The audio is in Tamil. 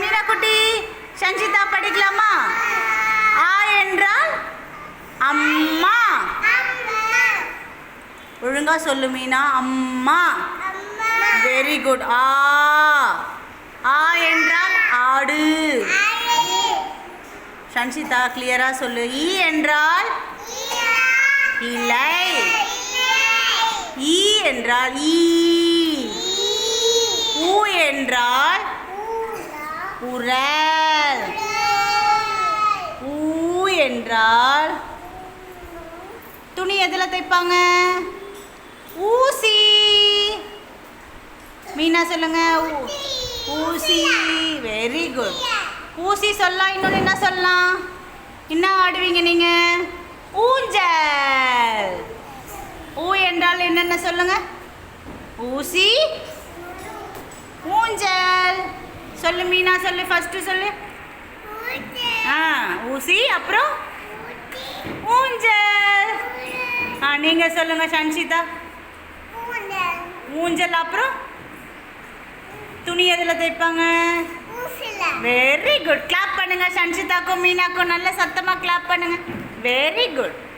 மீனா குட்டி சஞ்சிதா படிக்கலாமா? ஆ என்றால் அம்மா. ஒழுங்கா சொல்லு மீனா அம்மா. வெரி குட் ஆ. ஆ என்றால் ஆடு. சன்சிதா கிளியரா சொல்லு. ஈ என்றால் இலை. ஈ என்றால் ஈ ஊ என்றால் உரல் ஊ என்றால் துணி எதில் தைப்பாங்க? ஊசி. மீனா சொல்லுங்க. ஊ- ஊசி. வெரி குட் ஊசி சொல்லலாம் இன்னொன்று என்ன சொல்லலாம் என்ன ஆடுவீங்க நீங்க? ஊஞ்சல். ஊ என்றால் என்னென்ன சொல்லுங்க? ஊசி. சொல்லு மீனா சொல்லு ஃபர்ஸ்ட் சொல்லு. ஆ ஊசி அப்புறம்? ஊஞ்சல். ஆ நீங்க சொல்லுங்க சன்ஷிதா. ஊஞ்சல். அப்புறம்? துணி எதில் தைப்பாங்க? வெரி குட் கிளாப் பண்ணுங்க சன்ஷிதாக்கும் மீனாக்கும். நல்ல சத்தமாக கிளாப் பண்ணுங்க. Very good